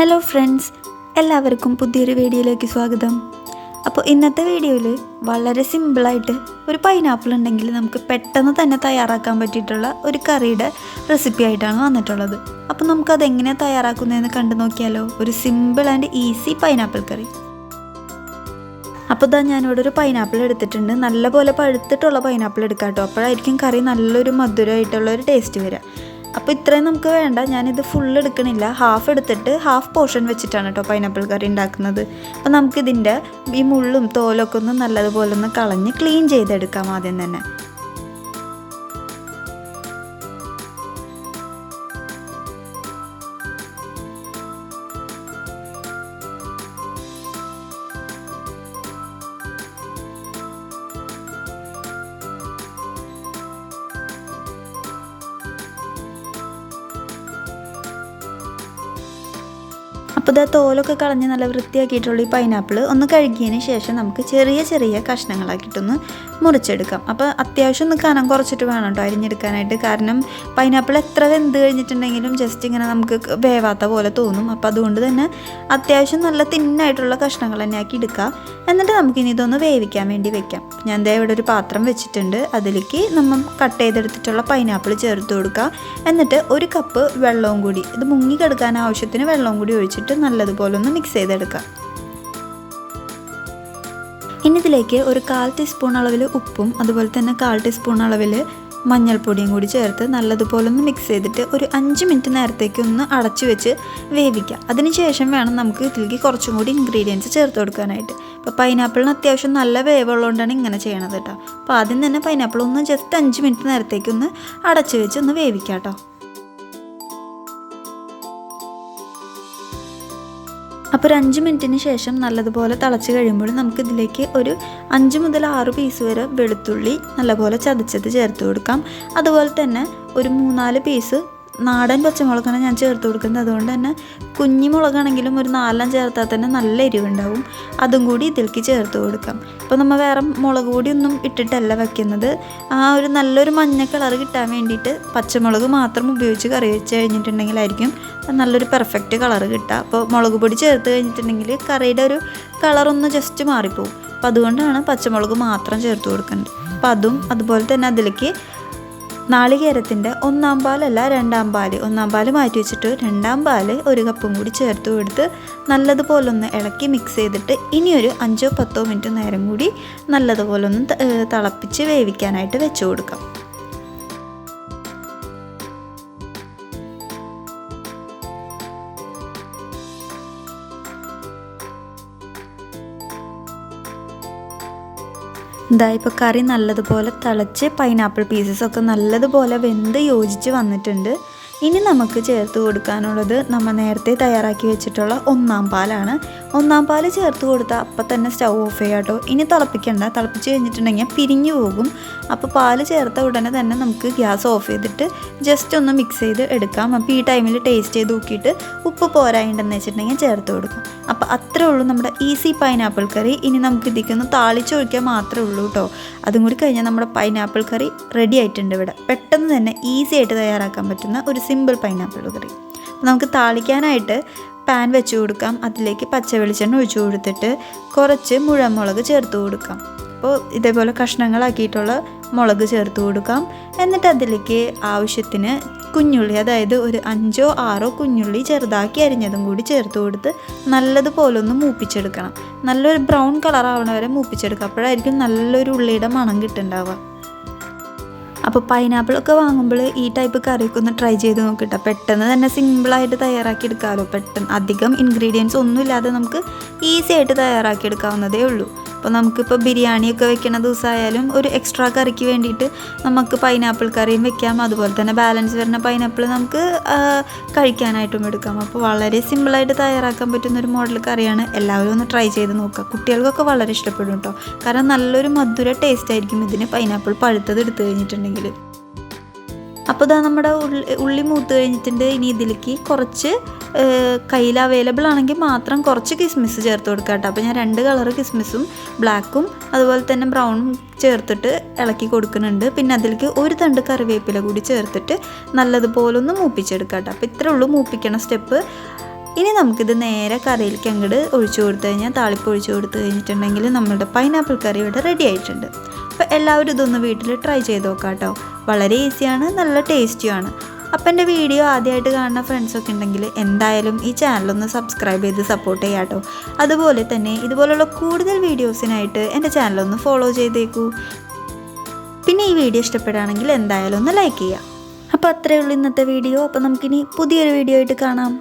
Hello friends എല്ലാവർക്കും പുതിയൊരു വീഡിയോയിലേക്ക് സ്വാഗതം. അപ്പോൾ ഇന്നത്തെ വീഡിയോയിൽ വളരെ സിമ്പിളായിട്ട് ഒരു പൈനാപ്പിൾ ഉണ്ടെങ്കിൽ നമുക്ക് പെട്ടെന്ന് തന്നെ തയ്യാറാക്കാൻ പറ്റിയിട്ടുള്ള ഒരു കറിയുടെ റെസിപ്പി ആയിട്ടാണ് വന്നിട്ടുള്ളത്. അപ്പോൾ നമുക്കത് എങ്ങനെ തയ്യാറാക്കുന്നതെന്ന് കണ്ടു നോക്കിയാലോ? ഒരു simple and easy pineapple curry. അപ്പോൾ ഇതാ ഞാനിവിടെ ഒരു പൈനാപ്പിൾ എടുത്തിട്ടുണ്ട്. നല്ലപോലെ പഴുത്തിട്ടുള്ള പൈനാപ്പിൾ എടുക്കാം കേട്ടോ. അപ്പോഴായിരിക്കും കറി നല്ലൊരു മധുരമായിട്ടുള്ള ഒരു ടേസ്റ്റ് വരിക. അപ്പോൾ ഇത്രയും നമുക്ക് വേണ്ട. ഞാനിത് ഫുൾ എടുക്കണില്ല. ഹാഫ് എടുത്തിട്ട് ഹാഫ് പോർഷൻ വെച്ചിട്ടാണ് കേട്ടോ പൈനാപ്പിൾ കറി ഉണ്ടാക്കുന്നത് അപ്പോൾ നമുക്കിതിന്റെ ഈ മുള്ളും തോലൊക്കെ ഒന്ന് നല്ലതുപോലെ ഒന്ന് കളഞ്ഞ് ക്ലീൻ ചെയ്തെടുക്കാം ആദ്യം തന്നെ. അപ്പോൾ ഇതാ തോലൊക്കെ കളഞ്ഞ് നല്ല വൃത്തിയാക്കിയിട്ടുള്ള ഈ പൈനാപ്പിൾ ഒന്ന് കഴുകിയതിന് ശേഷം നമുക്ക് ചെറിയ ചെറിയ കഷ്ണങ്ങളാക്കിയിട്ടൊന്ന് മുറിച്ചെടുക്കാം. അപ്പോൾ അത്യാവശ്യം ഒന്ന് കനം കുറച്ചിട്ട് വേണം കേട്ടോ അരിഞ്ഞെടുക്കാനായിട്ട്. കാരണം പൈനാപ്പിൾ എത്ര വെന്ത് കഴിഞ്ഞിട്ടുണ്ടെങ്കിലും ജസ്റ്റ് ഇങ്ങനെ നമുക്ക് വേവാത്ത പോലെ തോന്നും. അപ്പോൾ അതുകൊണ്ട് തന്നെ അത്യാവശ്യം നല്ല തിന്നായിട്ടുള്ള കഷ്ണങ്ങൾ തന്നെ ആക്കി എടുക്കാം. എന്നിട്ട് നമുക്കിനി ഇതൊന്ന് വേവിക്കാൻ വേണ്ടി വെക്കാം. ഞാൻ ദേ ഇവിടെ ഒരു പാത്രം വെച്ചിട്ടുണ്ട്. അതിലേക്ക് നമ്മൾ കട്ട് ചെയ്തെടുത്തിട്ടുള്ള പൈനാപ്പിൾ ചേർത്ത് കൊടുക്കുക എന്നിട്ട് ഒരു കപ്പ് വെള്ളവും കൂടി. ഇത് മുങ്ങി കിടക്കാൻ ആവശ്യത്തിന് വെള്ളവും കൂടി ഒഴിച്ചിട്ട് നല്ലതുപോലെ ഒന്ന് മിക്സ് ചെയ്തെടുക്കാം. ഇനി ഇതിലേക്ക് ഒരു കാൽ ടീസ്പൂൺ അളവിൽ ഉപ്പും അതുപോലെ തന്നെ കാൽ ടീസ്പൂൺ അളവിൽ മഞ്ഞൾപ്പൊടിയും കൂടി ചേർത്ത് നല്ലതുപോലെ ഒന്ന് മിക്സ് ചെയ്തിട്ട് ഒരു അഞ്ച് മിനിറ്റ് നേരത്തേക്ക് ഒന്ന് അടച്ചു വെച്ച് വേവിക്കാം. അതിനുശേഷം വേണം നമുക്ക് ഇതിലേക്ക് കുറച്ചും കൂടി ഇൻഗ്രീഡിയൻസ് ചേർത്ത് കൊടുക്കാനായിട്ട്. ഇപ്പോൾ പൈനാപ്പിളിന് അത്യാവശ്യം നല്ല വേവുള്ളതുകൊണ്ടാണ് ഇങ്ങനെ ചെയ്യണത് കേട്ടോ. അപ്പോൾ ആദ്യം തന്നെ പൈനാപ്പിൾ ഒന്ന് ജസ്റ്റ് അഞ്ച് മിനിറ്റ് നേരത്തേക്ക് ഒന്ന് അടച്ചു വെച്ച് ഒന്ന് വേവിക്കാം കേട്ടോ. അപ്പോൾ ഒരു അഞ്ച് മിനിറ്റിന് ശേഷം നല്ലതുപോലെ തിളച്ച് കഴിയുമ്പോൾ നമുക്ക് ഇതിലേക്ക് ഒരു അഞ്ച് മുതൽ ആറ് പീസ് വരെ വെളുത്തുള്ളി നല്ലപോലെ ചതച്ചത് ചേർത്ത് കൊടുക്കാം. അതുപോലെ തന്നെ ഒരു മൂന്നാൽ പീസ് നാടൻ പച്ചമുളകാണ് ഞാൻ ചേർത്ത് കൊടുക്കുന്നത്. അതുകൊണ്ട് തന്നെ കുഞ്ഞു മുളകാണെങ്കിലും ഒരു നാലെണ്ണം ചേർത്താൽ തന്നെ നല്ല എരിവുണ്ടാവും. അതും കൂടി ഇതിലേക്ക് ചേർത്ത് കൊടുക്കാം. ഇപ്പോൾ നമ്മൾ വേറെ മുളക് പൊടിയൊന്നും ഇട്ടിട്ടല്ല വെക്കുന്നത്. ആ ഒരു നല്ലൊരു മഞ്ഞ കളർ കിട്ടാൻ വേണ്ടിയിട്ട് പച്ചമുളക് മാത്രം ഉപയോഗിച്ച് കറി വെച്ച് കഴിഞ്ഞിട്ടുണ്ടെങ്കിലായിരിക്കും നല്ലൊരു പെർഫെക്റ്റ് കളർ കിട്ടുക. അപ്പോൾ മുളക് പൊടി ചേർത്ത് കഴിഞ്ഞിട്ടുണ്ടെങ്കിൽ കറിയുടെ ഒരു കളറൊന്ന് ജസ്റ്റ് മാറിപ്പോവും. അപ്പോൾ അതുകൊണ്ടാണ് പച്ചമുളക് മാത്രം ചേർത്ത് കൊടുക്കുന്നത്. അപ്പോൾ അതും അതുപോലെ തന്നെ അതിലേക്ക് നാളികേരത്തിന്റെ ഒന്നാം പാലല്ല രണ്ടാം പാൽ. ഒന്നാം പാൽ മാറ്റി വെച്ചിട്ട് രണ്ടാം പാൽ ഒരു കപ്പും കൂടി ചേർത്ത് കൊടുത്ത് നല്ലതുപോലെ ഒന്ന് ഇളക്കി മിക്സ് ചെയ്തിട്ട് ഇനിയൊരു അഞ്ചോ പത്തോ മിനിറ്റ് നേരം കൂടി നല്ലതുപോലെ ഒന്ന് തിളപ്പിച്ച് വേവിക്കാനായിട്ട് വെച്ച് കൊടുക്കാം. ഇതാ ഇപ്പോൾ കറി നല്ലതുപോലെ തിളച്ച് പൈനാപ്പിൾ പീസസ് ഒക്കെ നല്ലതുപോലെ വെന്ത് യോജിച്ച് വന്നിട്ടുണ്ട്. ഇനി നമുക്ക് ചേർത്ത് കൊടുക്കാനുള്ളത് നമ്മൾ നേരത്തെ തയ്യാറാക്കി വെച്ചിട്ടുള്ള ഒന്നാം പാലാണ്. ഒന്നാം പാൽ ചേർത്ത് കൊടുത്താൽ അപ്പം തന്നെ സ്റ്റൗ ഓഫ് ചെയ്യാം കേട്ടോ ഇനി തിളപ്പിക്കണ്ട. തിളപ്പിച്ച് കഴിഞ്ഞിട്ടുണ്ടെങ്കിൽ പിരിഞ്ഞു പോകും. അപ്പോൾ പാൽ ചേർത്ത ഉടനെ തന്നെ നമുക്ക് ഗ്യാസ് ഓഫ് ചെയ്തിട്ട് ജസ്റ്റ് ഒന്ന് മിക്സ് ചെയ്ത് എടുക്കാം. അപ്പോൾ ഈ ടൈമിൽ ടേസ്റ്റ് ചെയ്ത് നോക്കിയിട്ട് ഉപ്പ് പോരായിട്ടുണ്ടെന്ന് വെച്ചിട്ടുണ്ടെങ്കിൽ ചേർത്ത് കൊടുക്കും. അപ്പോൾ അത്രേ ഉള്ളൂ നമ്മുടെ ഈസി പൈനാപ്പിൾ കറി ഇനി നമുക്ക് ഇതിക്കൊന്ന് താളിച്ചൊഴിക്കാൻ മാത്രമേ ഉള്ളൂ കേട്ടോ അതും കൂടി കഴിഞ്ഞാൽ നമ്മുടെ പൈനാപ്പിൾ കറി റെഡി ആയിട്ടുണ്ട് ഇവിടെ. പെട്ടെന്ന് തന്നെ ഈസി ആയിട്ട് തയ്യാറാക്കാൻ പറ്റുന്ന ഒരു സിമ്പിൾ പൈനാപ്പിൾ കറി. നമുക്ക് താളിക്കാനായിട്ട് പാൻ വെച്ച് കൊടുക്കാം. അതിലേക്ക് പച്ച വെളിച്ചെണ്ണ ഒഴിച്ചു കൊടുത്തിട്ട് കുറച്ച് മുഴമുളക് ചേർത്ത് കൊടുക്കാം. അപ്പോൾ ഇതേപോലെ കഷ്ണങ്ങളാക്കിയിട്ടുള്ള മുളക് ചേർത്ത് കൊടുക്കാം. എന്നിട്ട് അതിലേക്ക് ആവശ്യത്തിന് കുഞ്ഞുള്ളി അതായത് ഒരു അഞ്ചോ ആറോ കുഞ്ഞുള്ളി ചെറുതാക്കി അരിഞ്ഞതും കൂടി ചേർത്ത് കൊടുത്ത് നല്ലതുപോലെ ഒന്ന് മൂപ്പിച്ചെടുക്കണം. നല്ലൊരു ബ്രൗൺ കളർ ആവണ വരെ മൂപ്പിച്ചെടുക്കുക അപ്പോഴായിരിക്കും നല്ലൊരു ഉള്ളിയുടെ മണം കിട്ടുന്നുണ്ടാവുക. അപ്പോൾ പൈനാപ്പിൾ ഒക്കെ വാങ്ങുമ്പോൾ ഈ ടൈപ്പ് കറിയൊക്കെ ഒന്ന് ട്രൈ ചെയ്ത് നോക്കിട്ടോ. പെട്ടെന്ന് തന്നെ സിമ്പിളായിട്ട് തയ്യാറാക്കി എടുക്കാമല്ലോ പെട്ടെന്ന് അധികം ഇൻഗ്രീഡിയൻസ് ഒന്നുമില്ലാതെ നമുക്ക് ഈസി ആയിട്ട് തയ്യാറാക്കി എടുക്കാവുന്നതേ ഉള്ളൂ. അപ്പോൾ നമുക്കിപ്പോൾ ബിരിയാണിയൊക്കെ വെക്കുന്ന ദിവസമായാലും ഒരു എക്സ്ട്രാ കറിക്ക് വേണ്ടിയിട്ട് നമുക്ക് പൈനാപ്പിൾ കറിയും വെക്കാം. അതുപോലെ തന്നെ ബാലൻസ് വരുന്ന പൈനാപ്പിൾ നമുക്ക് കഴിക്കാനായിട്ടും എടുക്കാം. അപ്പോൾ വളരെ സിമ്പിളായിട്ട് തയ്യാറാക്കാൻ പറ്റുന്ന ഒരു മോഡൽ കറിയാണ്. എല്ലാവരും ഒന്ന് ട്രൈ ചെയ്ത് നോക്കുക. കുട്ടികൾക്കൊക്കെ വളരെ ഇഷ്ടപ്പെടും കേട്ടോ. കാരണം നല്ലൊരു മധുര ടേസ്റ്റ് ആയിരിക്കും ഇതിന്. പൈനാപ്പിൾ പഴുത്തത് എടുത്തു കഴിഞ്ഞിട്ടുണ്ടെങ്കിൽ. അപ്പോൾ ഇതാ നമ്മുടെ ഉള്ളി മൂത്ത് കഴിഞ്ഞിട്ടുണ്ട്. ഇനി ഇതിലേക്ക് കുറച്ച് കയ്യിൽ അവൈലബിൾ ആണെങ്കിൽ മാത്രം കുറച്ച് കിസ്മിസ് ചേർത്ത് കൊടുക്കുക കേട്ടോ. അപ്പോൾ ഞാൻ രണ്ട് കളർ കിസ്മിസും ബ്ലാക്കും അതുപോലെ തന്നെ ബ്രൗണും ചേർത്തിട്ട് ഇളക്കി കൊടുക്കുന്നുണ്ട്. പിന്നെ അതിലേക്ക് ഒരു തണ്ട് കറിവേപ്പില കൂടി ചേർത്തിട്ട് നല്ലതുപോലെ ഒന്ന് മൂപ്പിച്ചെടുക്കുക കേട്ടോ. അപ്പോൾ ഇത്രേ ഉള്ളൂ മൂപ്പിക്കണ സ്റ്റെപ്പ്. ഇനി നമുക്കിത് നേരെ കറിയിലേക്ക് അങ്ങോട്ട് ഒഴിച്ചു കൊടുത്തു കഴിഞ്ഞാൽ താളിപ്പ് ഒഴിച്ചു കൊടുത്തു കഴിഞ്ഞിട്ടുണ്ടെങ്കിൽ നമ്മളുടെ പൈനാപ്പിൾ കറി ഇവിടെ റെഡി ആയിട്ടുണ്ട്. അപ്പോൾ എല്ലാവരും ഇതൊന്ന് വീട്ടിൽ ട്രൈ ചെയ്ത് നോക്കാം കേട്ടോ. വളരെ ഈസിയാണ് നല്ല ടേസ്റ്റിയുമാണ് അപ്പം എന്റെ വീഡിയോ ആദ്യമായിട്ട് കാണുന്ന ഫ്രണ്ട്സൊക്കെ ഉണ്ടെങ്കിൽ എന്തായാലും ഈ ചാനലൊന്ന് സബ്സ്ക്രൈബ് ചെയ്ത് സപ്പോർട്ട് ചെയ്യാം കേട്ടോ അതുപോലെ തന്നെ ഇതുപോലുള്ള കൂടുതൽ വീഡിയോസിനായിട്ട് എന്റെ ചാനലൊന്ന് ഫോളോ ചെയ്തേക്കൂ. പിന്നെ ഈ വീഡിയോ ഇഷ്ടപ്പെടുകയാണെങ്കിൽ എന്തായാലും ഒന്ന് ലൈക്ക് ചെയ്യാം. അപ്പോൾ അത്രയേ ഉള്ളൂ ഇന്നത്തെ വീഡിയോ അപ്പോൾ നമുക്കിനി പുതിയൊരു വീഡിയോ ആയിട്ട് കാണാം.